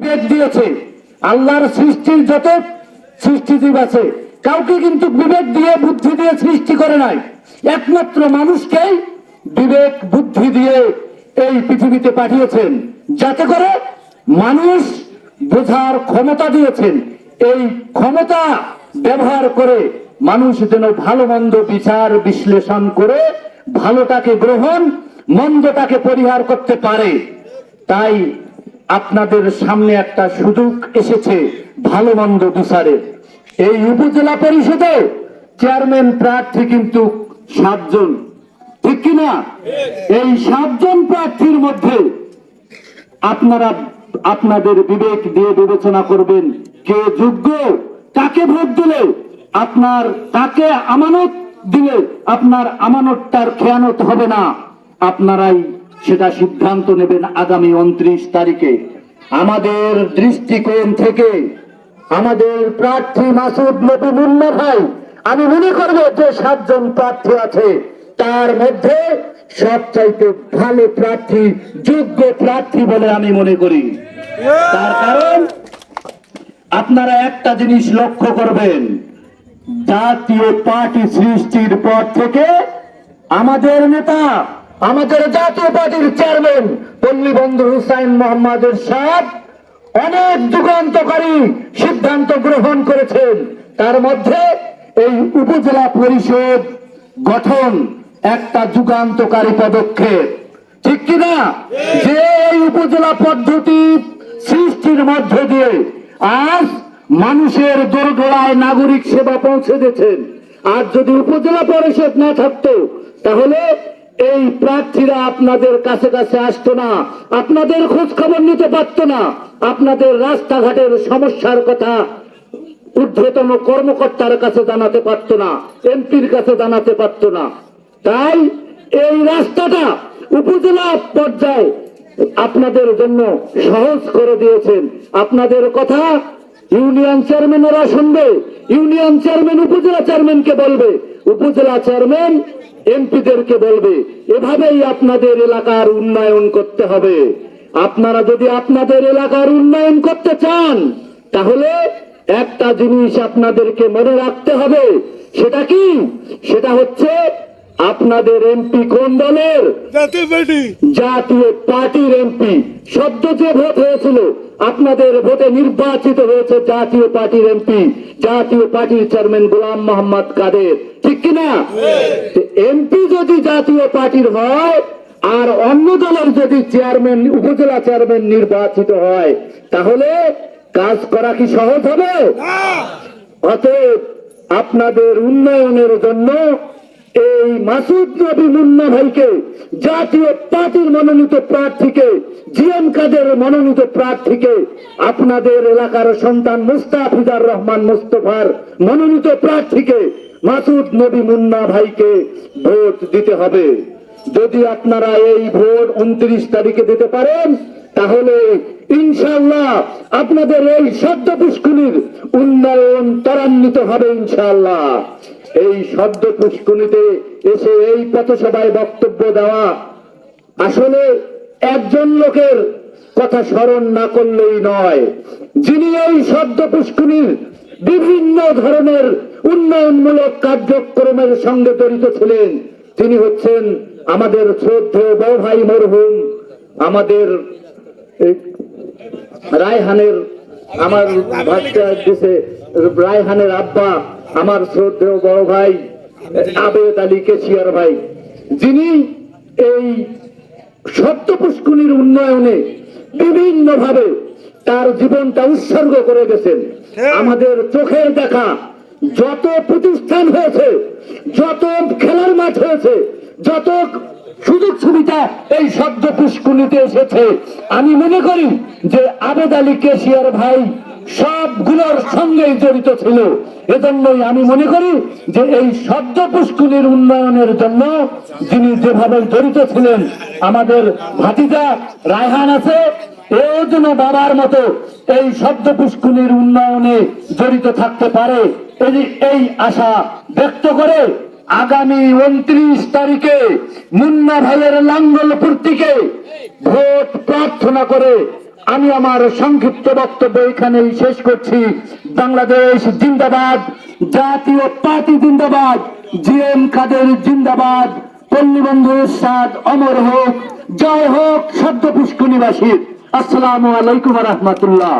দিয়েছে। আল্লাহর সৃষ্টির যত সৃষ্টিজীব আছে, কাউকে কিন্তু বিবেক দিয়ে বুদ্ধি দিয়ে সৃষ্টি করে নাই। একমাত্র মানুষকেই বিবেক, বুদ্ধি দিয়ে এই পৃথিবীতে পাঠিয়েছেন। যাতে করে মানুষ বোঝার ক্ষমতা দিয়েছেন। এই ক্ষমতা ব্যবহার করে মানুষ যেন ভালো মন্দ বিচার বিশ্লেষণ করে, ভালোটাকে গ্রহণ, মন্দটাকে পরিহার করতে পারে। তাই আপনাদের সামনে একটা সুযোগ এসেছে ভালো মন্দ বিচারের এই উপজেলা পরিষদে চেয়ারম্যান প্রার্থী কিন্তু সাতজন। ঠিক কিনা এই সাতজন প্রার্থীর মধ্যে আপনারা, আপনাদের বিবেক দিয়ে বিবেচনা করবেন কে যোগ্য, কাকে ভোট দিলে, আপনার কাকে আমানত দিলে, আপনার আমানতটার খেয়ানত হবে না। আপনারাই সেটা সিদ্ধান্ত নেবেন আগামী উনত্রিশ তারিখে। আমাদের দৃষ্টিকোণ থেকে আমাদের প্রার্থী মাসুদ নবী মুন্না ভাই, আমি মনে করব যে সাতজন প্রার্থী আছে, তার মধ্যে সবচাইতে ভালো প্রার্থী, যোগ্য প্রার্থী বলে আমি মনে করি। তার কারণ, আপনারা একটা জিনিস লক্ষ্য করবেন, জাতীয় পার্টি সৃষ্টির পর থেকে আমাদের নেতা আমাদের জাতীয় পার্টির চেয়ারম্যান পল্লী বন্ধু হুসাইন মোহাম্মদের সাথ অনেক যুগান্তকারী সিদ্ধান্ত গ্রহণ করেছেন। তার মধ্যে এই উপজেলা পরিষদ গঠন একটা যুগান্তকারী পদক্ষেপ। ঠিক কিনা? যে এই উপজেলা পদ্ধতি সৃষ্টির মধ্য দিয়ে আজ মানুষের দোরগোড়ায় নাগরিক সেবা পৌঁছে দিয়েছেন। আর যদি উপজেলা পরিষদ না থাকতো তাহলে এই প্রার্থীরা আপনাদের কাছে কাছে আসতো না, আপনাদের খোঁজ খবর নিতে পারতো না। আপনাদের রাস্তাঘাটের সমস্যার কথা ঊর্ধ্বতন কর্মকর্তার কাছে জানাতে পারতো না, এমপির কাছে জানাতে পারতো না। তাই এই রাস্তাটা উপজেলা পর্যায়ে আপনাদের জন্য সহজ করে দিয়েছেন। আপনাদের কথা ইউনিয়ন চেয়ারম্যানেরা শুনবে ইউনিয়ন চেয়ারম্যান উপজেলা চেয়ারম্যানকে বলবে উপজেলা চেয়ারম্যান এমপিদেরকে বলবে এভাবেই আপনাদের এলাকার উন্নয়ন করতে হবে। আপনারা যদি আপনাদের এলাকার উন্নয়ন করতে চান তাহলে একটা জিনিস আপনাদেরকে মনে রাখতে হবে সেটা কি? সেটা হচ্ছে আপনাদের এমপি কোন দলের? জাতীয় পার্টির এমপি। সদ্য যে ভোট হয়েছিল আপনাদের ভোটে নির্বাচিত হয়েছে জাতীয় পার্টির এমপি জাতীয় পার্টির চেয়ারম্যান গোলাম মোহাম্মদ কাদের। ঠিক কিনা? এমপি যদি জাতীয় পার্টির হয় আর অন্য দলের যদি চেয়ারম্যান উপজেলা চেয়ারম্যান নির্বাচিত হয় তাহলে কাজ করা কি সহজ হবে? অতএব আপনাদের উন্নয়নের জন্য এই মাসুদ নবী মুন্না ভাইকে জাতীয় পার্টির মনোনীত প্রার্থীকে জিএম কাদের মনোনীত প্রার্থীকে আপনাদের এলাকার সন্তান মুস্তাফিজার রহমান মুস্তফার মনোনীত প্রার্থীকে মাসুদ নবী মুন্না ভাইকে ভোট দিতে হবে। যদি আপনারা এই ভোট উনত্রিশ তারিখে দিতে পারেন, তাহলে ইনশাল্লাহ আপনাদের এই শব্দ পুষ্কুনির উন্নয়ন ত্বরান্বিত হবে ইনশাল্লাহ এই শব্দ পুষ্কুনিতে এসে এই পথসভায় বক্তব্য দেওয়া আসলে একজন লোকের কথা স্মরণ না করলেই নয়। যিনি এই শব্দ পুষ্কুনির বিভিন্ন ধরনের উন্নয়নমূলক কার্যক্রমের সঙ্গে জড়িত ছিলেন, তিনি হচ্ছেন আমাদের শ্রদ্ধেয় বড় ভাই মরহুম, আমাদের রায়হানের আমার দিছে, রায়হানের আব্বা, আমার শ্রদ্ধেয় বড় ভাই আবেদ আলী কেশিয়ার ভাই, যিনি এই সত্য পুষ্কুনির উন্নয়নে বিভিন্ন ভাবে তার জীবনটা উৎসর্গ করে গেছেন। আমাদের চোখের দেখা যত প্রতিষ্ঠান হয়েছে যত খেলার মাঠ হয়েছে যত সুযোগ সুবিধা এই শব্দ পুষ্কুনিতে এসেছে আমি মনে করি যে আবেদ আলী কেশিয়ার ভাই সবগুলোর সঙ্গেই জড়িত ছিল। এজন্যই আমি মনে করি যে এই শব্দ পুষ্কুনির উন্নয়নের জন্য যিনি যেভাবে জড়িত ছিলেন, আমাদের ভাতিজা রায়হান আছে, এও যেন বাবার মতো এই শব্দ পুষ্কুনির উন্নয়নে জড়িত থাকতে পারে এই- আশা ব্যক্ত করে আগামী উনত্রিশ তারিখে মুন্না ভাইয়ের লাঙ্গল পূর্তিকে ভোট প্রার্থনা করে আমি আমার সংক্ষিপ্ত বক্তব্য এখানেই শেষ করছি। বাংলাদেশ জিন্দাবাদ, জাতীয় পার্টি জিন্দাবাদ জি এম কাদের জিন্দাবাদ। পল্লীবন্ধু সাদ অমর হোক, জয় হোক সদ্য পুষ্কুনিবাসী আসসালামু আলাইকুম রহমতুল্লাহ।